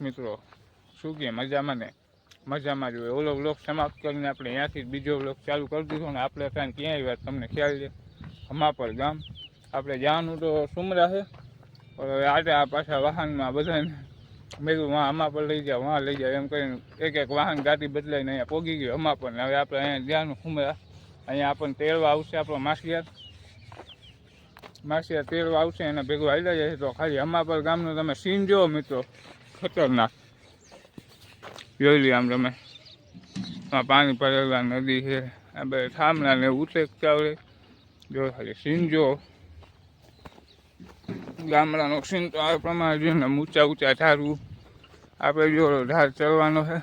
મિત્રો, શું કે? મજામાં ને? મજામાં જ હોય. ઓલો વ્લોગ સમાપ્ત કરીને આપણે અહીંયાથી બીજો વ્લોગ ચાલુ કરી દીધો ને આપણે ત્યાં ક્યાં આવ્યા તમને ખ્યાલ છે? હમાપર ગામ. આપણે જવાનું તો સુમરા છે હવે આજે આ પાછા વાહનમાં બધાને મેં કીધું વાં હમાપર લઈ જાઓ વાં લઈ જાઓ. એમ કરીને એક એક વાહન ગાડી બદલાઈને અહીંયા પોગી ગયો હમાપર. ને હવે આપણે અહીંયા જવાનું સુમરા. અહીંયા આપણને તેડવા આવશે આપણો માસિયાર માસિયાર તેડવા આવશે એને ભેગું હાલ્યા જાય તો ખાલી હમાપર ગામનો તમે સીન જોવો મિત્રો. ખતરનાક. જોઈ લઈએ આમ તમે પાણી ભરેલા નદી છે. આ બધા થાંભલા ને ઉતરતા હોય. જો ખાલી જો. ગામડાનો સીન તો આ પ્રમાણે જોઈએ ને ઊંચા ઊંચા ધારું. આપણે જો ધાર ચડવાનો છે.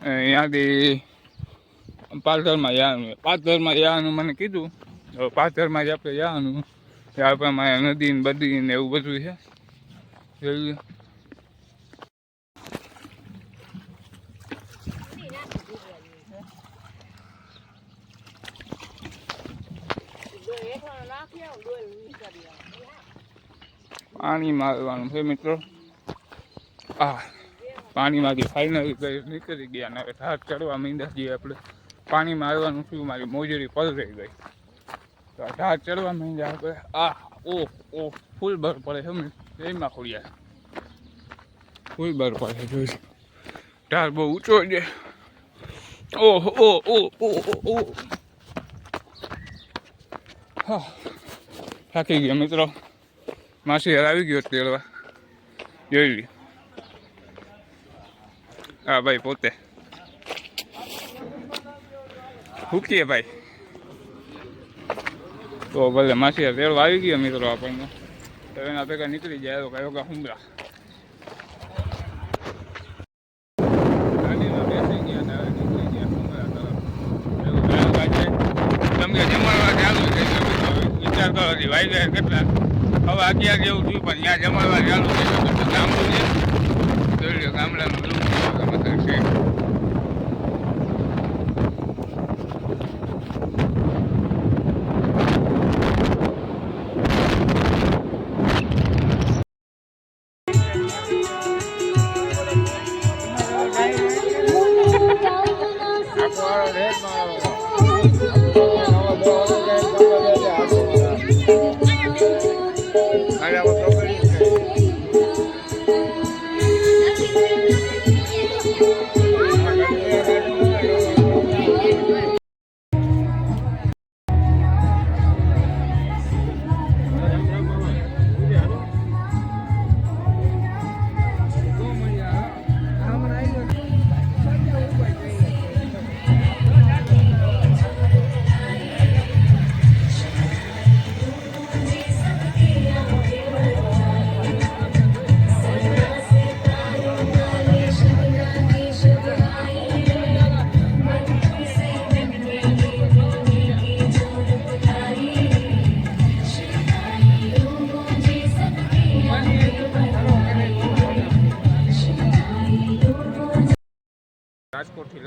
અહીંયાથી પાથરમાં જવાનું પાથરમાં જવાનું મને કીધું. તો પાલધરમાં જ આપણે જવાનું આ પ્રમાણે નદી ને બધી ને એવું બધું છે. જોઈ પાણી મારવાનું છે મિત્રો. આ પાણીમાંથી ફાઇનલ નીકળી ગયા ને હવે ધાર ચડવા માંડ્યા જઈએ આપણે. પાણી મારવાનું થયું, મારી મોજરી પલરાઈ ગઈ. તો આ ચડવા માંડ્યા આપણે. આ, ઓ ઓ, ફૂલ બર પડે છે એમાં ખોડિયા ફૂલ બર પડે જોઈ ધાર બહુ ઊંચો છે. ઓહ ઓ ઓ ઓ ઓ ઓ હા થાકી ગયો મિત્રો. માસી આવી ગયો તેડવા. જોઈ લી હા, ભાઈ, પોતે. હુકીએ, ભાઈ. તો ભલે માસી તેડવા આવી ગયો મિત્રો આપણને. તો એના ભેગા નીકળી જાય તો કયો કે હુમરા ગાડીમાં જમવા ચાલુ નીકળી ગયા વિચાર કરો હજી જાય કેટલા? હવે અગિયાર જેવું થયું, પણ ત્યાં જમાડવા ચાલુ તો ગામડું છે. જોઈ લો, ગામડાનું દુઃખ છે.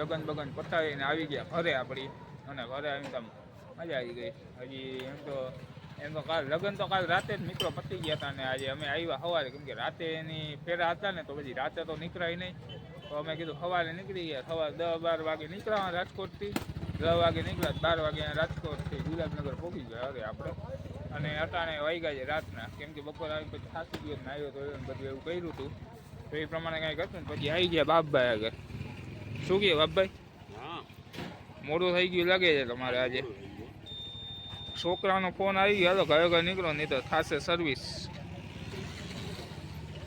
લગન બગન પતાવીને આવી ગયા ઘરે આપણી. અને ઘરે આવીને તો મજા આવી ગઈ. હજી એમ તો એમ તો કાલ, લગન તો કાલ રાતે જ મિત્રો પતી ગયા હતા ને આજે અમે આવ્યા સવારે. કેમ કે રાતે એની ફેરા હતા ને તો પછી રાતે તો નીકળાય નહીં. તો અમે કીધું સવારે નીકળી ગયા. સવારે દસ બાર વાગે નીકળ્યા રાજકોટથી. દસ વાગે નીકળ્યા, બાર વાગે રાજકોટથી ગુલાબનગર પહોંચી ગયા અરે આપણે. અને અટાણે વાગ્યા છે રાતના. કેમ કે બપોર આવી પછી થાકી ગયો ને આવ્યો તો બધું એવું કર્યું હતું. તો એ પ્રમાણે કાંઈક હતું ને પછી આવી ગયા બાપભાઈ આગળ. શું કહે બાપભાઈ? મોડું થઈ ગયું લાગે છે તમારે આજે. છોકરાનો ફોન આવી ગયો હાલો ઘરે ઘરે નીકળો નહીં તો થશે સર્વિસ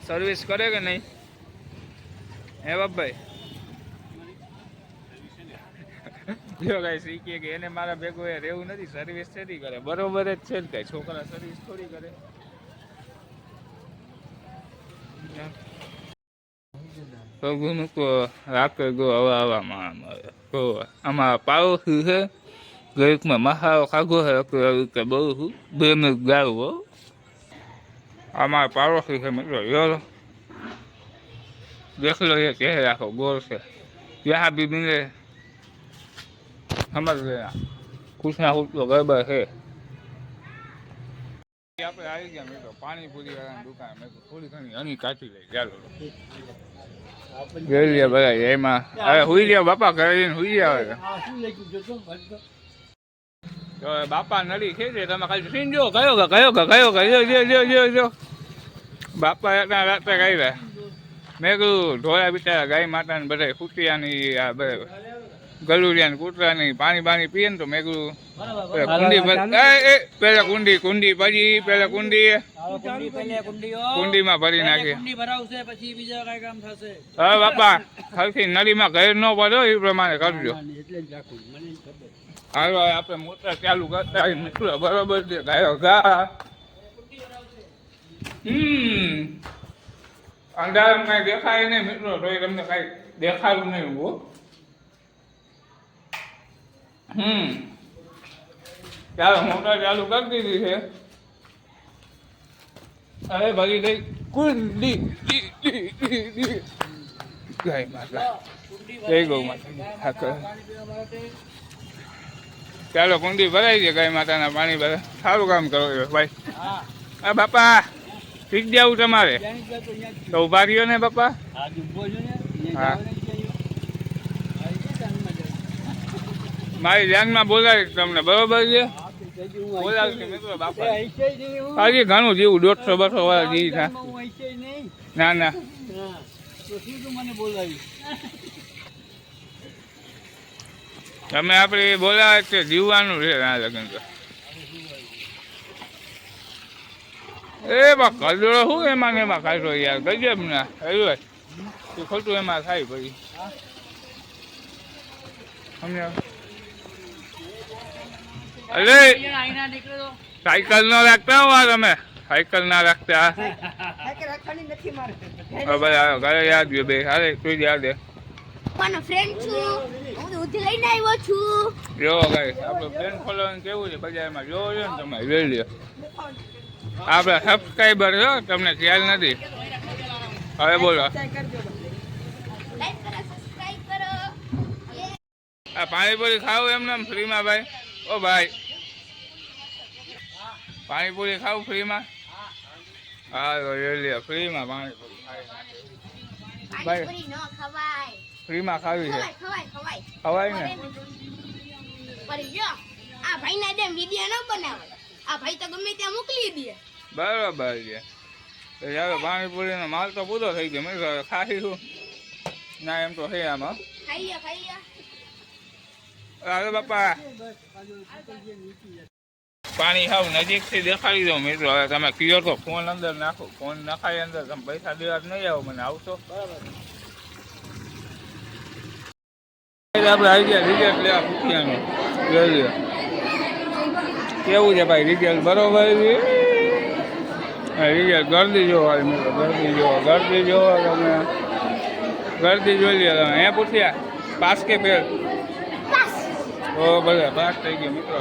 સર્વિસ કરે કે નહીં? હે બાપભાઈ? જો કઈ શીખીએ કે એને મારા ભેગું એ રહેવું નથી સર્વિસ નથી કરે. બરોબર જ છે ને કઈ. છોકરા સર્વિસ થોડી કરે. પ્રભુનું કો રાતે ગો હવા હવામાં આવે ગો પાડોશી છે ગરીકમાં મહારો ખાગો છે એટલે બહુ છું બે મિનિટ ગાળવો અમારા પાડોશી છે મિત્રો યો દેખલો એ કહે રાખો, ગોળ છે. યા બી મિલે સમજ ગયા કૃષ્ણા ઉઠલો ગરબા છે. આપણે આવી ગયા, મેં તો પાણી પૂરી વાળાની દુકાન. મેં થોડી ઘણી અની કાચી લઈ, ચાલો. જોઈ લે બધા એમાં. હવે હુઈ લે બાપા ઘરે જઈને હુઈ જાય હવે. તો? બાપા નડી છે તમે ખાલી સીન જો કયો કયો કયો કે જો જો જો જો બાપા એટલા રાતે ગાય મેં કીધું ઢોળા બિચારા ગાય માતાને બધા કુટિયાની આ બધા ગલુડિયા કૂતરાની પાણી પાણી પીએ ને તો મેં કીધું કુંડી પેલા કુંડી કુંડી પછી પેલા કુંડી કુંડીમાં ભરી નાખી કુંડી ભરાવશે પછી બીજા કઈ કામ થશે. હવે બાપા ખરથી નળીમાં ઘર ન પડ્યો એ પ્રમાણે કરજો. એટલે જ રાખું. મને ખબર હાલો આપણે મોટર ચાલુ કરતા મિત્રો બરોબર છે ગાયો ગા હમ. અંધારામાં કઈ દેખાય નહીં મિત્રો તો તમને કઈ દેખાયું નહીં હો. હમ. ચાલો મોટર ચાલુ કરી દીધી છે. હવે ભાગી ગઈ. કુંડી. ગાય માતા જય ગૌ માતા ચાલો, કુંડી ભરાઈ છે ગાય માતાના પાણી ભરે સારું કામ કરો ભાઈ. હા, બાપા, શીખ જવું તમારે? તો ઊભા ને, બાપા? હા. જાય. મારી ધ્યાનમાં બોલાવીશ તમને, બરોબર છે? હજી ઘણું જીવું દોઢસો બસો વાળા જેવી થાય. ના ના. તમે આપણે બોલાવે છે જીવવાનું છે ના લગ્ન તો. એ બા કલડો શું એમાં ને એમાં ખાશો યાર? ગજબ ના હલવાય ખોટું એમાં થાય પછી. સમજ્યા અરે! સાયકલ ન રાખતા હો તમે. સાયકલ ના રાખતા. હવે આવે ઘરે યાદ ગયો બે. હારે તું યાદ દે મારો ફ્રેન્ડ છું. હું દૂધ લઈને આવ્યો છું. જો ગાઈસ આપણો પ્લેન ફોલોઈંગ કેવું છે બજારમાં? જોવો છો ને તમે જોઈ લ્યો. આપણા સબસ્ક્રાઈબર છો? તમને ખ્યાલ નથી? હવે બોલો. આ પાણીપુરી ખાવું એમને એમ ફ્રીમાં ભાઈ? ઓ ભાઈ. પાણીપુરી ખાવું ફ્રીમાં? હા તો ફ્રીમાં પાણીપુરી ખવાય. ફ્રીમાં ખાવી છે. ખવાય ને? આ ભાઈ ના જેમ વિડિયો ન બનાવે. આ ભાઈ તો ગમે ત્યાં મોકલી દે. બરાબર છે. ચાલો પાણીપુરીનો માલ તો પૂરો થઈ ગયો. મેં ખાઈશું ના એમ તો છે આમાં. ખાઈએ ખાઈએ. હાલો બાપા. પાણી હાવ નજીકથી દેખાડી દઉં મિત્રો. હવે તમે કયો તો ફોન અંદર નાખો. ફોન નખાય અંદર. તમે પૈસા દેવા નહીં આવો મને. આવશો? આપણે આવી ગયા રિઝલ્ટ લેવા પૂછ્યાનું લઈ કેવું છે ભાઈ રિઝલ્ટ બરોબર રિઝલ્ટ ગરદી જોવા મિત્રો. ગરદી જોવા ગરદી જોવા તમે. ગરદી જોઈ લે તમે. એ પૂછ્યા? પાસ કે ફેલ ઓ બધા પાસ થઈ ગયો મિત્રો.